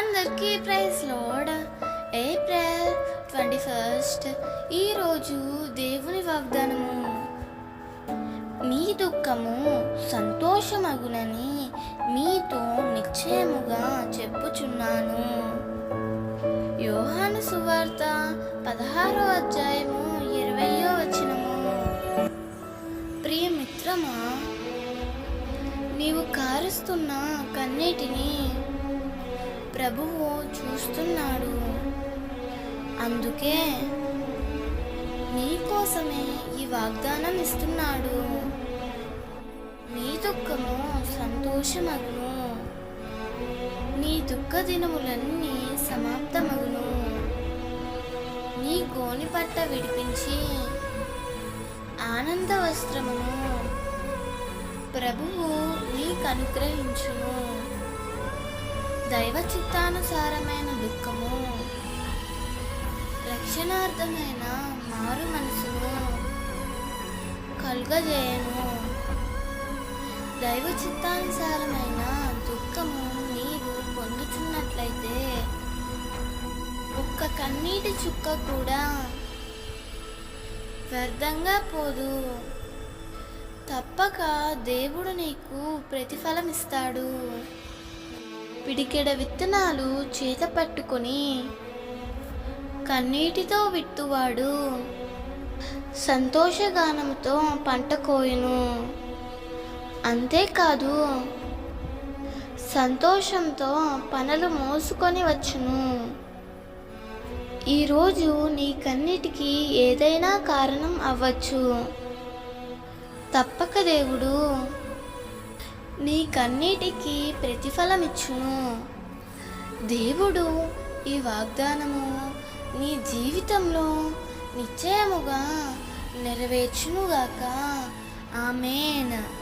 అందరికీ praise lord April twenty first ఈరోజు దేవుని వాగ్దానము. మీ దుఃఖము సంతోషమగునని మీతో నిశ్చయముగా చెప్పుచున్నాను. యోహాను సువార్త పదహారో అధ్యాయము ఇరవయో వచనము. ప్రియమిత్రమా నీవు కారుస్తున్న కన్నీటిని ప్రభువు చూస్తున్నాడు. అందుకే నీకోసమే ఈ వాగ్దానం ఇస్తున్నాడు. నీ దుఃఖము సంతోషమగును. నీ దుఃఖ దినములన్నీ సమాప్తమగును. నీ గోని పట్ట విడిపించి ఆనంద వస్త్రమును ప్రభువు నీకు అనుగ్రహించును దైవ చిత్తానుసారమైన దుఃఖము రక్షణార్థమైన మారు మనసును కలుగజేయను. దైవ చిత్తానుసారమైన దుఃఖము నీవు పొందుచున్నట్లయితే ఒక్క కన్నీటి చుక్క కూడా వ్యర్థంగా పోదు. తప్పక దేవుడు నీకు ప్రతిఫలం ఇస్తాడు పిడికెడ విత్తనాలు చేత పట్టుకొని కన్నీటితో విత్తువాడు. సంతోషగానంతో పంట కోయును. అంతేకాదు సంతోషంతో పనులు మోసుకొని వచ్చును. ఈరోజు నీ కన్నిటికి ఏదైనా కారణం అవ్వచ్చు. తప్పక దేవుడు నీ కన్నీటికి ప్రతిఫలం ఇచ్చును దేవుడు ఈ వాగ్దానము నీ జీవితంలో నిశ్చయముగా నెరవేర్చునుగాక. ఆమెనా.